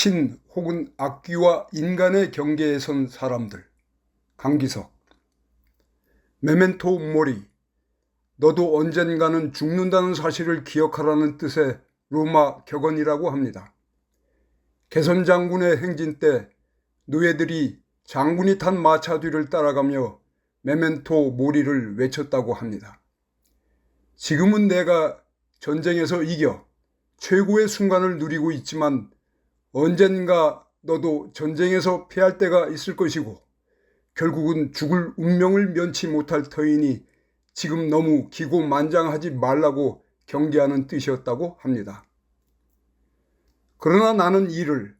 신 혹은 악귀와 인간의 경계에 선 사람들. 강기석. 메멘토 모리. 너도 언젠가는 죽는다는 사실을 기억하라는 뜻의 로마 격언이라고 합니다. 개선 장군의 행진 때 노예들이 장군이 탄 마차 뒤를 따라가며 메멘토 모리를 외쳤다고 합니다. 지금은 내가 전쟁에서 이겨 최고의 순간을 누리고 있지만 언젠가 너도 전쟁에서 패할 때가 있을 것이고 결국은 죽을 운명을 면치 못할 터이니 지금 너무 기고만장하지 말라고 경계하는 뜻이었다고 합니다. 그러나 나는 이를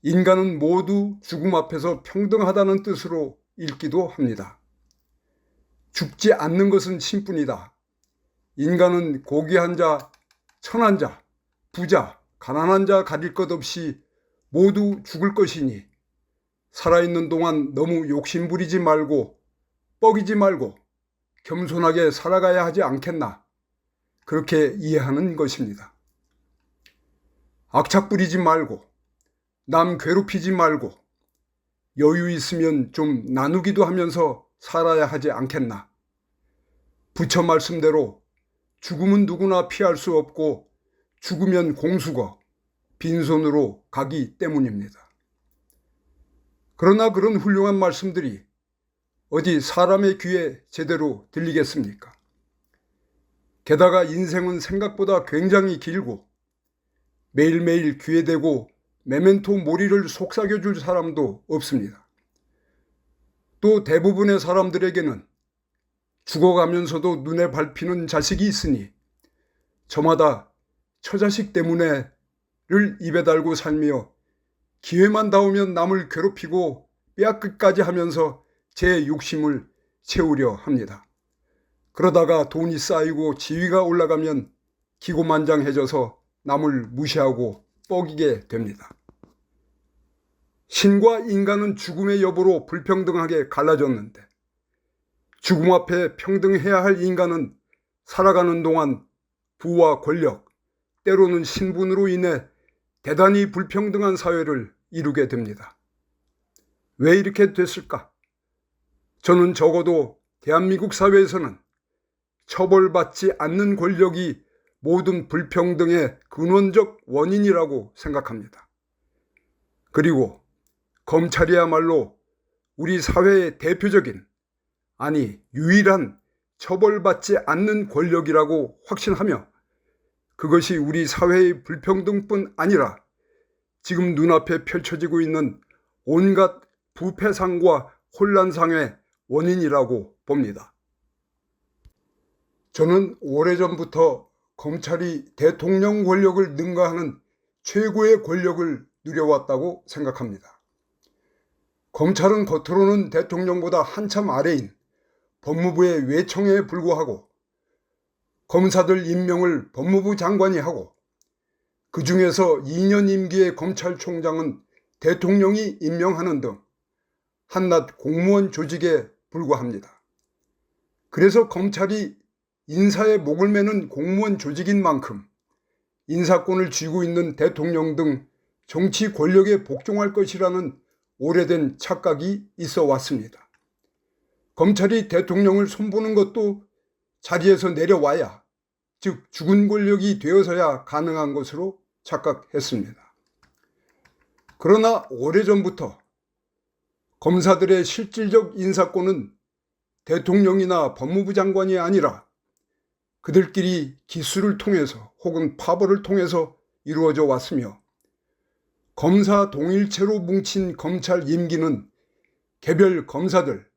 인간은 모두 죽음 앞에서 평등하다는 뜻으로 읽기도 합니다. 죽지 않는 것은 신뿐이다. 인간은 고귀한 자, 천한 자, 부자, 가난한 자 가릴 것 없이 모두 죽을 것이니 살아있는 동안 너무 욕심 부리지 말고 뻐기지 말고 겸손하게 살아가야 하지 않겠나. 그렇게 이해하는 것입니다. 악착 부리지 말고 남 괴롭히지 말고 여유 있으면 좀 나누기도 하면서 살아야 하지 않겠나. 부처 말씀대로 죽음은 누구나 피할 수 없고 죽으면 공수거, 빈손으로 가기 때문입니다. 그러나 그런 훌륭한 말씀들이 어디 사람의 귀에 제대로 들리겠습니까? 게다가 인생은 생각보다 굉장히 길고 매일매일 귀에 대고 메멘토 모리를 속삭여 줄 사람도 없습니다. 또 대부분의 사람들에게는 죽어가면서도 눈에 밟히는 자식이 있으니 저마다 처자식 때문에를 입에 달고 살며 기회만 닿으면 남을 괴롭히고 뼈끝까지 하면서 제 욕심을 채우려 합니다. 그러다가 돈이 쌓이고 지위가 올라가면 기고만장해져서 남을 무시하고 뻐기게 됩니다. 신과 인간은 죽음의 여부로 불평등하게 갈라졌는데 죽음 앞에 평등해야 할 인간은 살아가는 동안 부와 권력, 때로는 신분으로 인해 대단히 불평등한 사회를 이루게 됩니다. 왜 이렇게 됐을까? 저는 적어도 대한민국 사회에서는 처벌받지 않는 권력이 모든 불평등의 근원적 원인이라고 생각합니다. 그리고 검찰이야말로 우리 사회의 대표적인, 아니, 유일한 처벌받지 않는 권력이라고 확신하며 그것이 우리 사회의 불평등뿐 아니라 지금 눈앞에 펼쳐지고 있는 온갖 부패상과 혼란상의 원인이라고 봅니다. 저는 오래전부터 검찰이 대통령 권력을 능가하는 최고의 권력을 누려왔다고 생각합니다. 검찰은 겉으로는 대통령보다 한참 아래인 법무부의 외청에 불구하고 검사들 임명을 법무부 장관이 하고 그 중에서 2년 임기의 검찰총장은 대통령이 임명하는 등 한낱 공무원 조직에 불과합니다. 그래서 검찰이 인사에 목을 매는 공무원 조직인 만큼 인사권을 쥐고 있는 대통령 등 정치 권력에 복종할 것이라는 오래된 착각이 있어 왔습니다. 검찰이 대통령을 손보는 것도 자리에서 내려와야, 즉 죽은 권력이 되어서야 가능한 것으로 착각했습니다. 그러나 오래전부터 검사들의 실질적 인사권은 대통령이나 법무부 장관이 아니라 그들끼리 기수를 통해서 혹은 파벌을 통해서 이루어져 왔으며 검사 동일체로 뭉친 검찰 임기는 개별 검사들,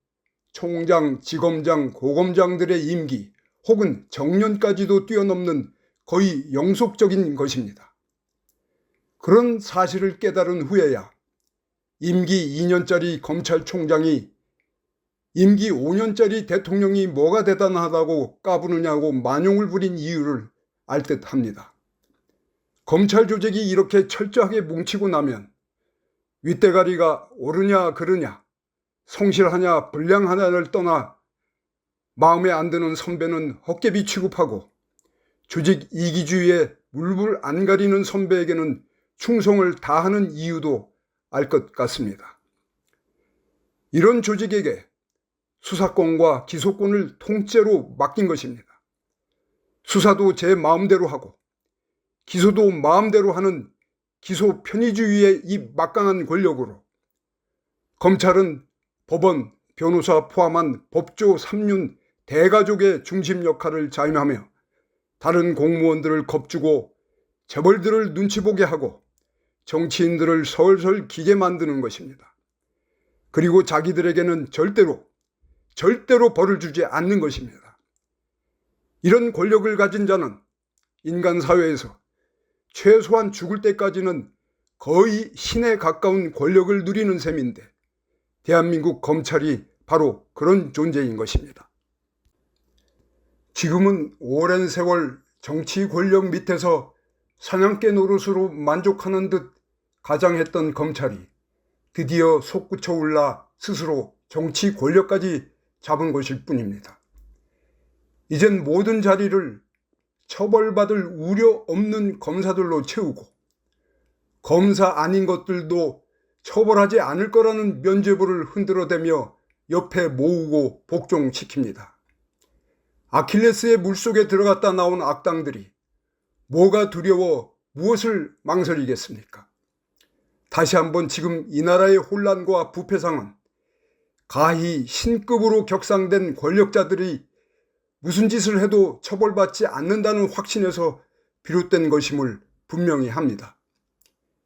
총장, 지검장, 고검장들의 임기 혹은 정년까지도 뛰어넘는 거의 영속적인 것입니다. 그런 사실을 깨달은 후에야 임기 2년짜리 검찰총장이 임기 5년짜리 대통령이 뭐가 대단하다고 까부느냐고 만용을 부린 이유를 알 듯 합니다. 검찰 조직이 이렇게 철저하게 뭉치고 나면 윗대가리가 옳으냐 그르냐 성실하냐 불량하냐를 떠나 마음에 안 드는 선배는 헛개비 취급하고 조직 이기주의에 물불 안 가리는 선배에게는 충성을 다하는 이유도 알 것 같습니다. 이런 조직에게 수사권과 기소권을 통째로 맡긴 것입니다. 수사도 제 마음대로 하고 기소도 마음대로 하는 기소 편의주의의 이 막강한 권력으로 검찰은 법원, 변호사 포함한 법조 3륜 대가족의 중심 역할을 자임하며 다른 공무원들을 겁주고 재벌들을 눈치 보게 하고 정치인들을 설설 기게 만드는 것입니다. 그리고 자기들에게는 절대로 절대로 벌을 주지 않는 것입니다. 이런 권력을 가진 자는 인간 사회에서 최소한 죽을 때까지는 거의 신에 가까운 권력을 누리는 셈인데 대한민국 검찰이 바로 그런 존재인 것입니다. 지금은 오랜 세월 정치 권력 밑에서 사냥개 노릇으로 만족하는 듯 가장했던 검찰이 드디어 솟구쳐 올라 스스로 정치 권력까지 잡은 것일 뿐입니다. 이젠 모든 자리를 처벌받을 우려 없는 검사들로 채우고 검사 아닌 것들도 처벌하지 않을 거라는 면죄부를 흔들어대며 옆에 모으고 복종시킵니다. 아킬레스의 물속에 들어갔다 나온 악당들이 뭐가 두려워 무엇을 망설이겠습니까? 다시 한번 지금 이 나라의 혼란과 부패상은 가히 신급으로 격상된 권력자들이 무슨 짓을 해도 처벌받지 않는다는 확신에서 비롯된 것임을 분명히 합니다.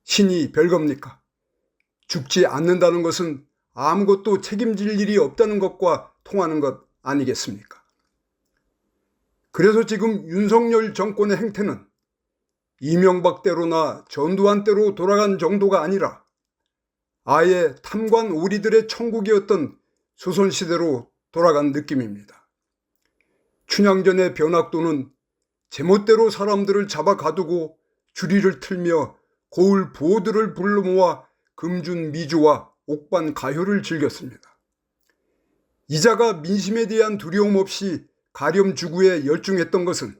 신이 별겁니까? 죽지 않는다는 것은 아무것도 책임질 일이 없다는 것과 통하는 것 아니겠습니까? 그래서 지금 윤석열 정권의 행태는 이명박대로나 전두환대로 돌아간 정도가 아니라 아예 탐관 우리들의 천국이었던 조선시대로 돌아간 느낌입니다. 춘향전의 변학도는 제멋대로 사람들을 잡아 가두고 주리를 틀며 고을 부호들을 불러 모아 금준 미주와 옥반 가효를 즐겼습니다. 이자가 민심에 대한 두려움 없이 가렴 주구에 열중했던 것은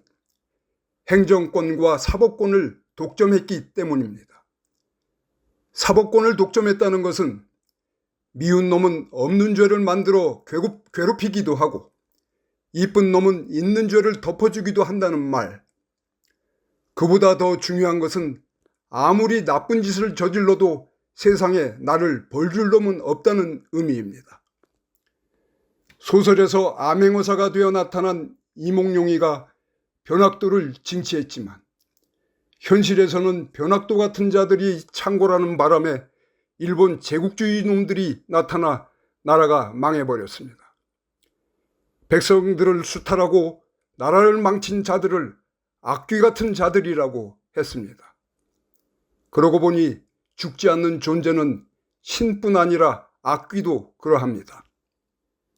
행정권과 사법권을 독점했기 때문입니다. 사법권을 독점했다는 것은 미운 놈은 없는 죄를 만들어 괴롭, 괴롭히기도 하고 이쁜 놈은 있는 죄를 덮어주기도 한다는 말. 그보다 더 중요한 것은 아무리 나쁜 짓을 저질러도 세상에 나를 벌 줄 놈은 없다는 의미입니다. 소설에서 암행어사가 되어 나타난 이몽룡이가 변학도를 징치했지만 현실에서는 변학도 같은 자들이 창고라는 바람에 일본 제국주의 놈들이 나타나 나라가 망해버렸습니다. 백성들을 수탈하고 나라를 망친 자들을 악귀 같은 자들이라고 했습니다. 그러고 보니 죽지 않는 존재는 신뿐 아니라 악귀도 그러합니다.